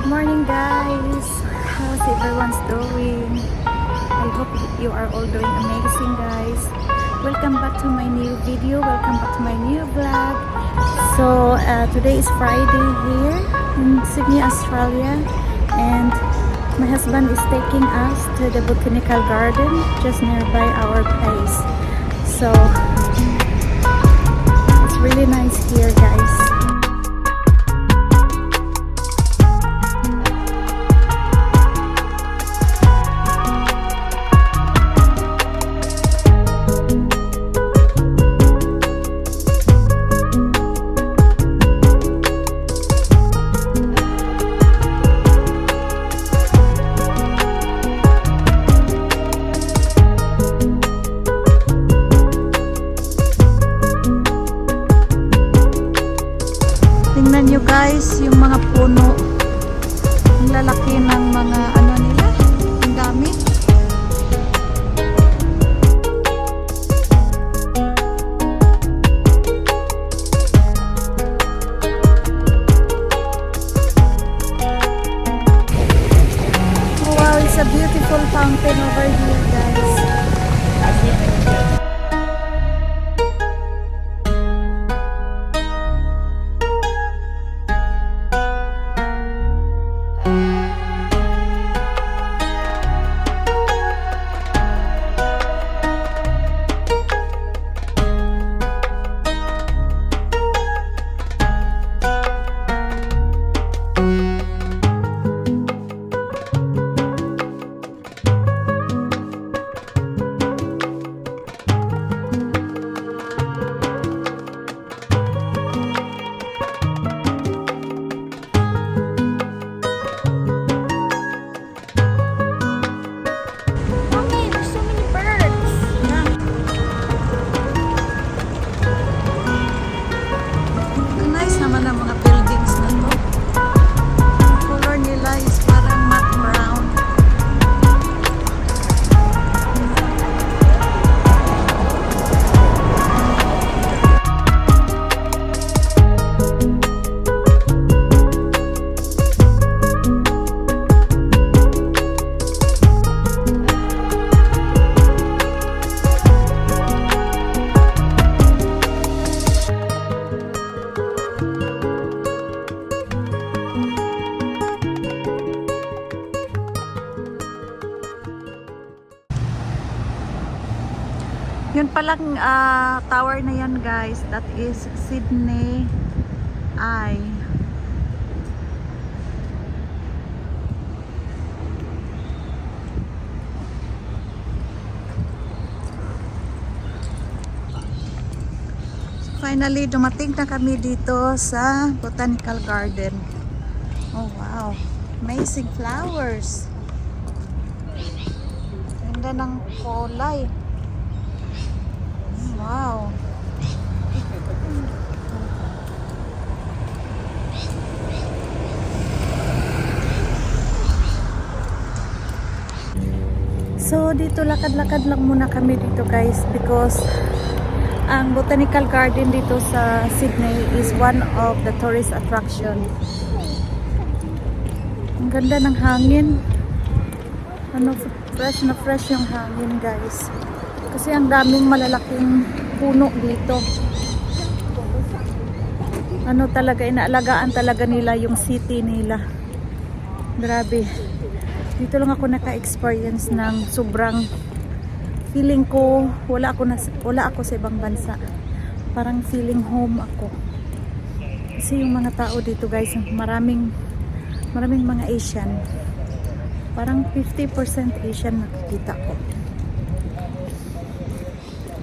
Good morning guys! How's everyone's doing? I hope you are all doing amazing guys. Welcome back to my new video. Welcome back to my new vlog. So uh, today is Friday here in Sydney, Australia and my husband is taking us to the botanical garden just nearby our place. So it's really nice here Tingnan nyo guys, yung mga puno. Ang lalaki ng mga Yun palang ah, tower na yan guys. That is Sydney Eye. Finally, dumating na kami dito sa Botanical Garden. Oh wow, amazing flowers. Ganda ng kulay. Wow. So dito lakad-lakad lang muna kami dito guys because ang botanical garden dito sa Sydney is one of the tourist attraction. Ang ganda ng hangin. Ano, fresh na fresh yung hangin guys. Kasi ang daming malalaking puno dito. Ano talaga, inaalagaan talaga nila yung city nila. Grabe. Dito lang ako naka-experience ng sobrang feeling ko wala ako na, wala ako sa ibang bansa. Parang feeling home ako. Kasi yung mga tao dito guys, maraming maraming mga Asian. Parang 50% Asian nakikita ko.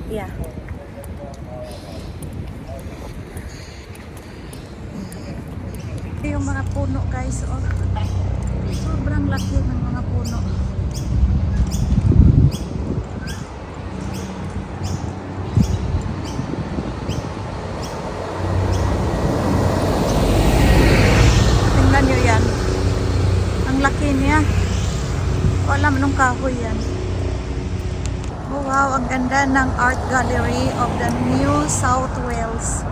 Yeah. Ito yung mga puno guys. Oh. Sobrang laki ng mga puno. Tingnan nyo yan. Ang laki niya. Wala manong kahoy yan. Oh, wow, ang ganda ng art gallery of the New South Wales.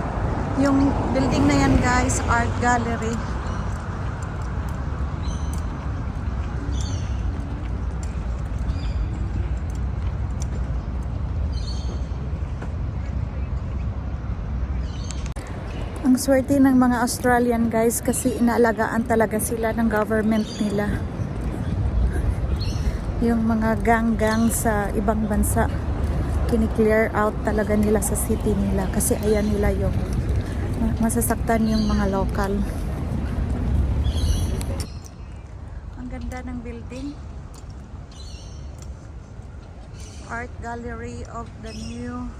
Yung building na yan guys, art gallery. Ang swerte ng mga Australian guys kasi inaalagaan talaga sila ng government nila. Yung mga gang-gang sa ibang bansa, kiniklear out talaga nila sa city nila kasi ayan nila yung masasaktan yung mga local. Ang ganda ng building. Art Gallery of the New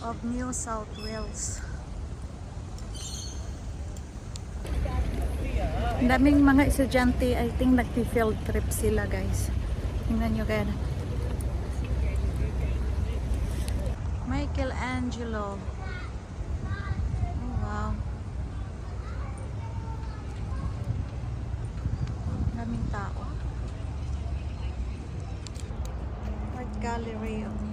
of New South Wales. Daming mga estudyante, I think nagpi-field trip sila guys. Tingnan nyo kaya. Michelangelo. Oh, wow. Daming tao. Art Gallery of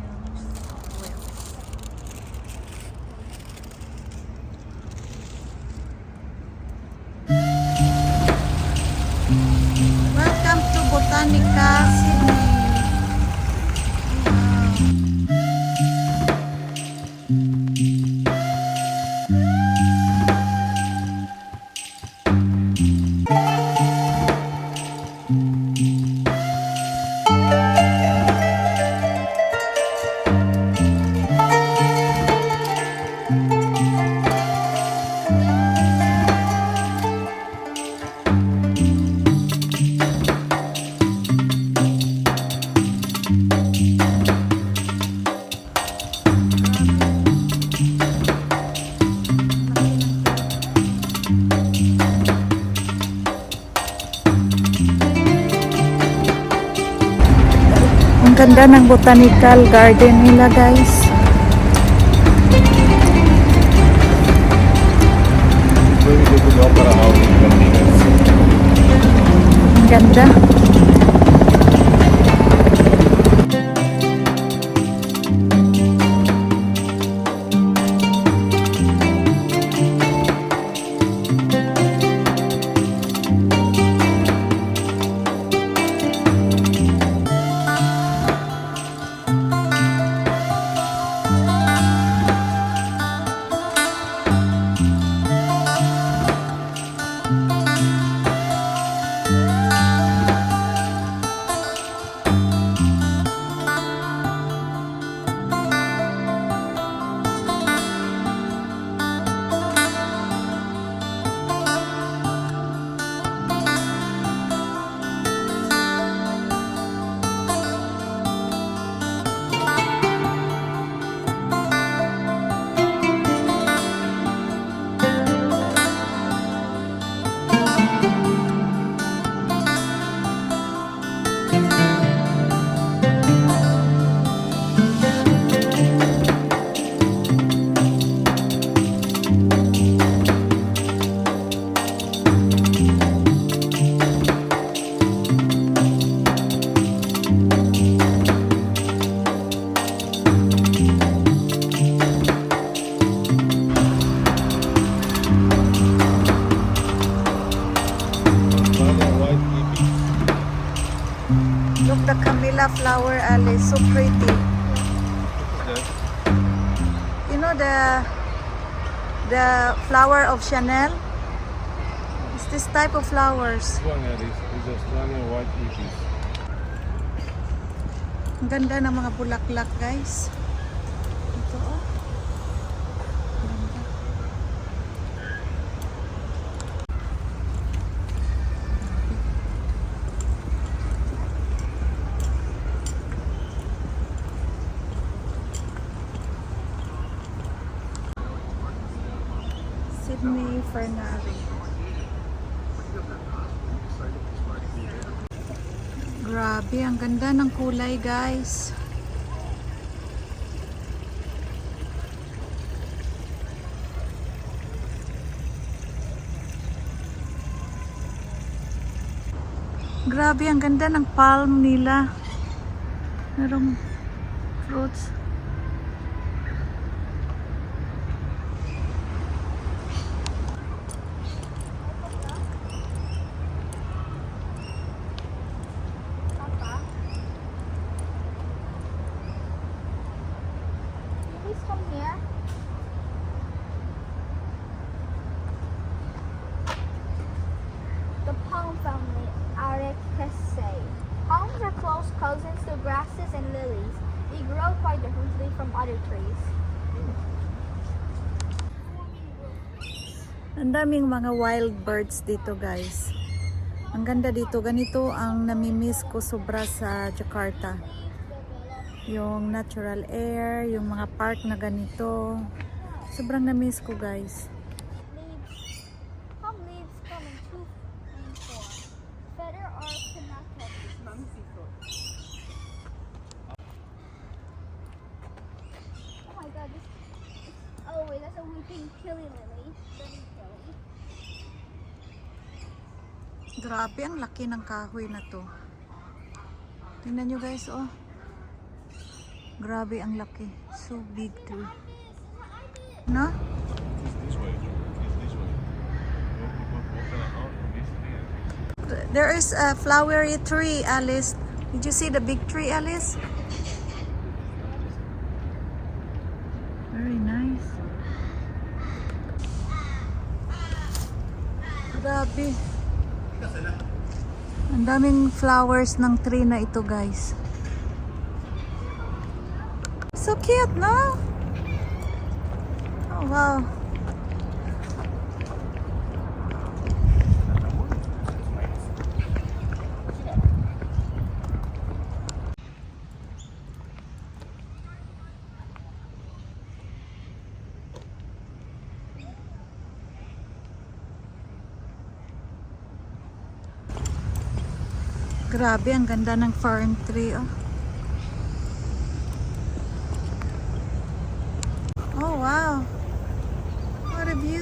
ganda ng botanical garden nila guys. Ang ganda. Camilla flower alley, so pretty. You know the the flower of Chanel? It's this type of flowers. Ang ganda ng mga bulaklak, guys. Ito, oh. Ganda. Sydney Fernari. Grabe, ang ganda ng kulay, guys. Grabe, ang ganda ng palm nila. Merong fruits. here? The palm family, Arecaceae. Palms are close cousins to grasses and lilies. They grow quite differently from other trees. Ang daming mga wild birds dito guys. Ang ganda dito. Ganito ang namimiss ko sobra sa Jakarta. Yung natural air, yung mga park na ganito. Sobrang namiss ko guys. Oh my god, this Oh wait, that's a weeping killy lily. Grabe, ang laki ng kahoy na to. Tingnan nyo guys, oh. Grabe, ang laki. So big tree. No? There is a flowery tree, Alice. Did you see the big tree, Alice? Very nice. Grabe. Ang daming flowers ng tree na ito, guys. So cute, no? Oh, wow. Grabe, ang ganda ng farm tree, oh.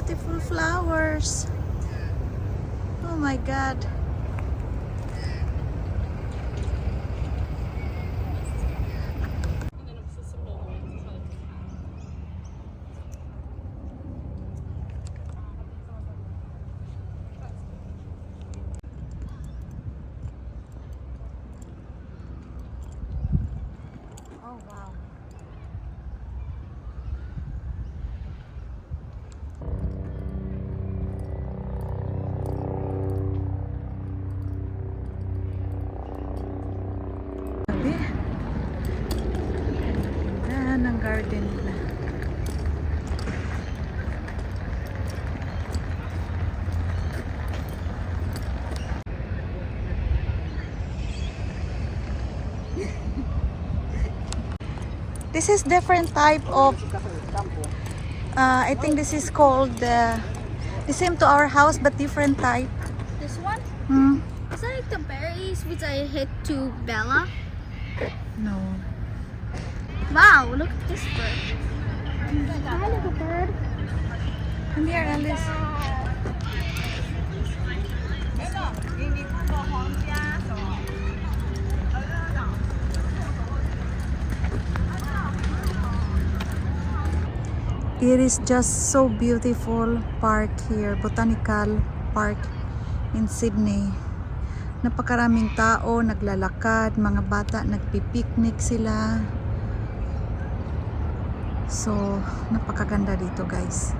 Beautiful flowers. Oh my God. Oh, wow. Grabe. Ganda ng garden nila. This is different type of uh, I think this is called uh, the same to our house but different type. This one? Hmm. Is that like the berries which I hit to Bella? No. Wow, look at this bird. Hi, little bird. Come here, Alice. It is just so beautiful park here, Botanical Park in Sydney. Napakaraming tao, naglalakad, mga bata nagpipiknik sila. So, napakaganda dito guys.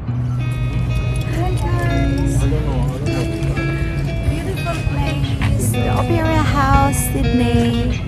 Hi guys! Beautiful place. The Opera House, Sydney.